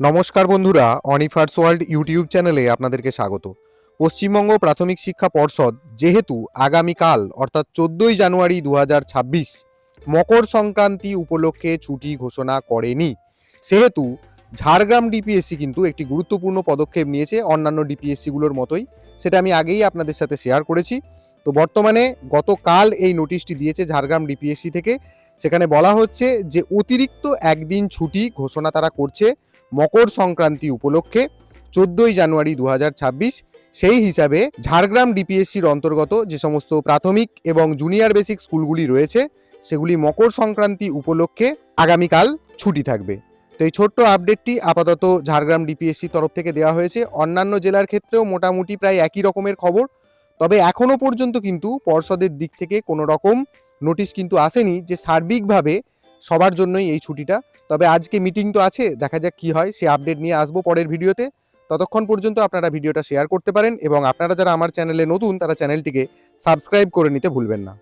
নমস্কার বন্ধুরা অনিফার্স world YouTube চ্যানেলে আপনাদেরকে স্বাগত। পশ্চিমবঙ্গ প্রাথমিক শিক্ষা পর্ষদ যেহেতু আগামীকাল, অর্থাৎ চোদ্দোই জানুয়ারি দু হাজার ছাব্বিশ, মকর সংক্রান্তি উপলক্ষে ছুটি ঘোষণা করেনি। সেহেতু ঝাড়গ্রাম ডিপিএসসি কিন্তু একটি গুরুত্বপূর্ণ পদক্ষেপ নিয়েছে অন্যান্য ডিপিএসসিগুলোর মতোই। সেটা আমি আগেই আপনাদের সাথে শেয়ার করেছি। তো বর্তমানে গতকাল এই নোটিশটি দিয়েছে ঝাড়গ্রাম ডিপিএসসি থেকে। সেখানে বলা হচ্ছে যে অতিরিক্ত একদিন ছুটি ঘোষণা তারা করছে। মকর সংক্রান্তি উপলক্ষে চোদ্দোই জানুয়ারি দু হাজার ছাব্বিশ, সেই হিসাবে ঝাড়গ্রাম ডিপিএসসির অন্তর্গত যে সমস্ত প্রাথমিক এবং জুনিয়র বেসিক স্কুলগুলি রয়েছে, সেগুলি মকর সংক্রান্তি উপলক্ষে আগামীকাল ছুটি থাকবে। তো এই ছোট্ট আপডেটটি আপাতত ঝাড়গ্রাম ডিপিএসসি তরফ থেকে দেওয়া হয়েছে। অন্যান্য জেলার ক্ষেত্রেও মোটামুটি প্রায় একই রকমের খবর। তবে এখনও পর্যন্ত কিন্তু পর্ষদের দিক থেকে কোনো রকম নোটিশ কিন্তু আসেনি যে সার্বিকভাবে সবার জন্যই এই ছুটিটা তবে আজকে মিটিং তো আছে, দেখা যাক কি হয়, সে আপডেট নিয়ে আসব পরের ভিডিওতে। ততক্ষণ পর্যন্ত আপনারা ভিডিওটা শেয়ার করতে পারেন এবং আপনারা যারা আমার চ্যানেলে নতুন, তারা চ্যানেলটিকে সাবস্ক্রাইব করে নিতে ভুলবেন না।